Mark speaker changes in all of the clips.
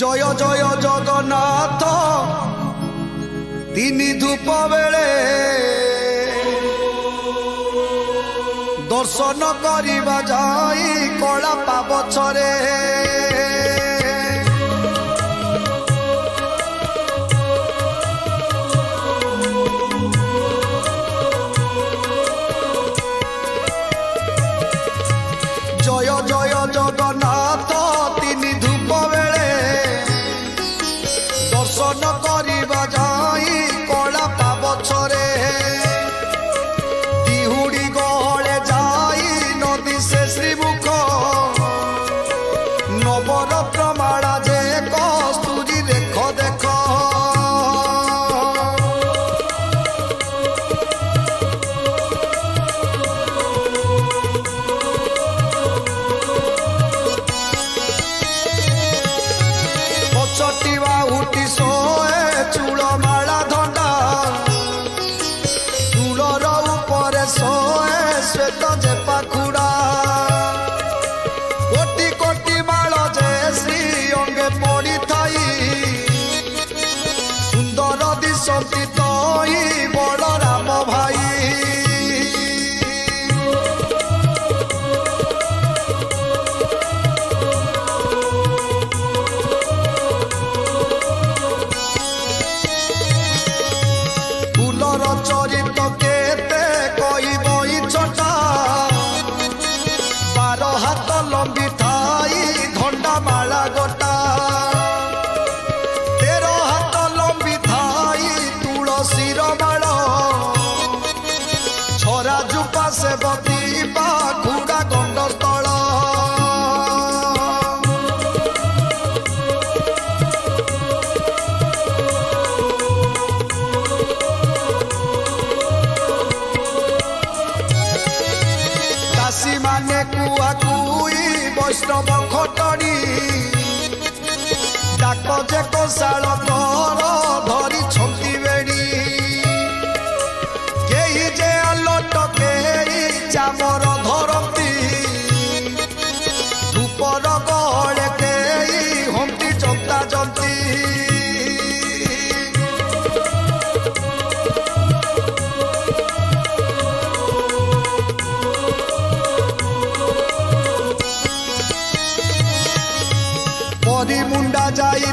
Speaker 1: জয় জয় জগন্নাথ। তিনি ধূপ বেড়ে দর্শন করিবা যাই কলা পাবছরে। জয় জয় জগ ସେବତୀ ପାଖୁଡ଼ା ଗଣ୍ଡସ୍ଥଳ ଚାଷୀମାନେ କୁଆ କୁଇ ବୈଷ୍ଣବ ଖଟଣି ଡାକ ଯେ କଶାଳ চামর ধরতি। ধূপর গহলেতে হমতি চন্তা চন্তি পরিমুন্ডা যাই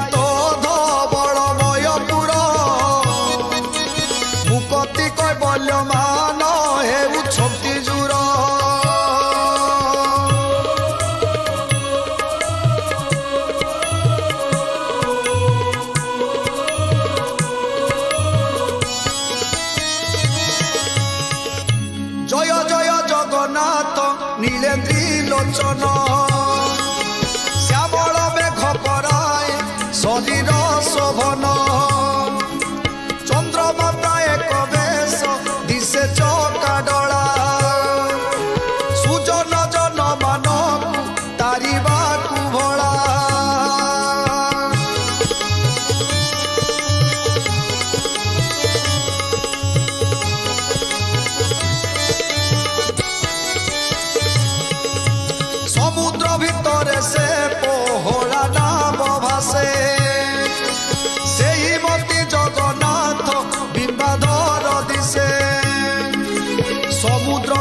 Speaker 1: নীলেন্দ্রী লোচন শ্যাবଳ মেঘ পরায় শরীর শোভন। চন্দ্রমাতায় কবেশ দিশে চ ভিতরে সে পোহরা নাম ভাসে। সেই মতি জগন্নাথ বিম্বাধর দিছে। সমুদ্র